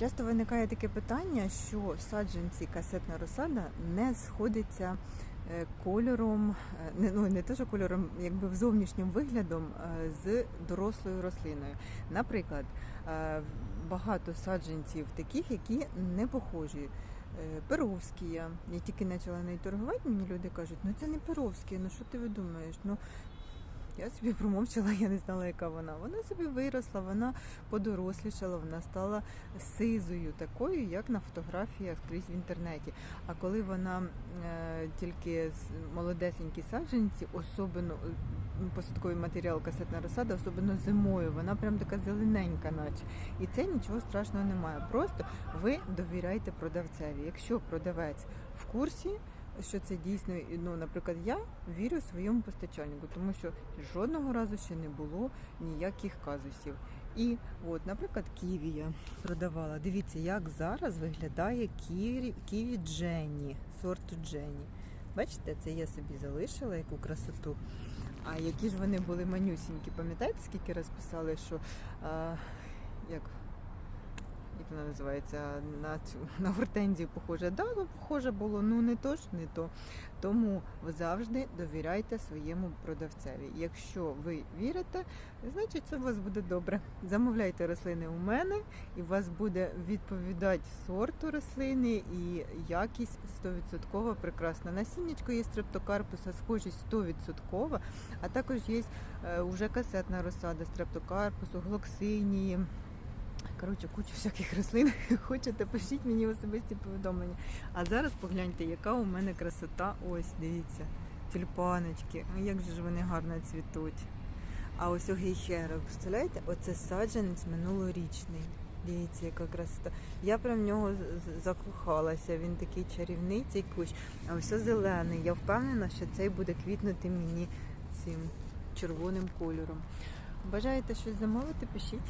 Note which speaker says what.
Speaker 1: Часто виникає таке питання, що саджанці касетна розсада не сходиться е, кольором, е, не, ну не те, що кольором, якби зовнішнім виглядом е, з дорослою рослиною. Наприклад, багато саджанців таких, які не похожі. Перовські я. Тільки почала нею торгувати, мені люди кажуть, ну це не перовські, ну що ти видумаєш? Ну я собі промовчала, я не знала, яка вона. Вона собі виросла, вона подорослішала, вона стала сизою, такою, як на фотографіях скрізь в інтернеті. А коли вона е, тільки молодесенькі саджанці, особливо е, посадковий матеріал касетна розсада, особливо зимою, вона прям така зелененька, наче. І це нічого страшного немає. Просто ви довіряйте продавцеві. Якщо продавець в курсі, що це дійсно, ну, наприклад, я вірю своєму постачальнику, тому що жодного разу ще не було ніяких казусів. І от, наприклад, ківі я продавала. Дивіться, як зараз виглядає ківі, ківі Дженні, сорту Дженні. Бачите, це я собі залишила яку красоту. А які ж вони були манюсінькі, пам'ятаєте, скільки раз писали, що а, як, як вона називається, на цю на гортензію похоже. Да, ну похоже було, ну не то ж, не то. Тому ви завжди довіряйте своєму продавцеві. Якщо ви вірите, значить це у вас буде добре. Замовляйте рослини у мене, і у вас буде відповідати сорту рослини і якість 100% прекрасна. Насіннячко є стрептокарпуса, схожість 100%, а також є е, уже касетна розсада стрептокарпусу, глоксинії. Коротше, кучу всяких рослин. Хочете, пишіть мені особисті повідомлення. А зараз погляньте, яка у мене красота. Ось, дивіться, тюльпаночки. Як же ж вони гарно цвітуть. А ось у гейхера, представляєте, оце саджанець минулорічний. Дивіться, яка красота. Я прям в нього закохалася. Він такий чарівний, цей кущ. А ось зелений. Я впевнена, що цей буде квітнути мені цим червоним кольором. Бажаєте щось замовити? Пишіть.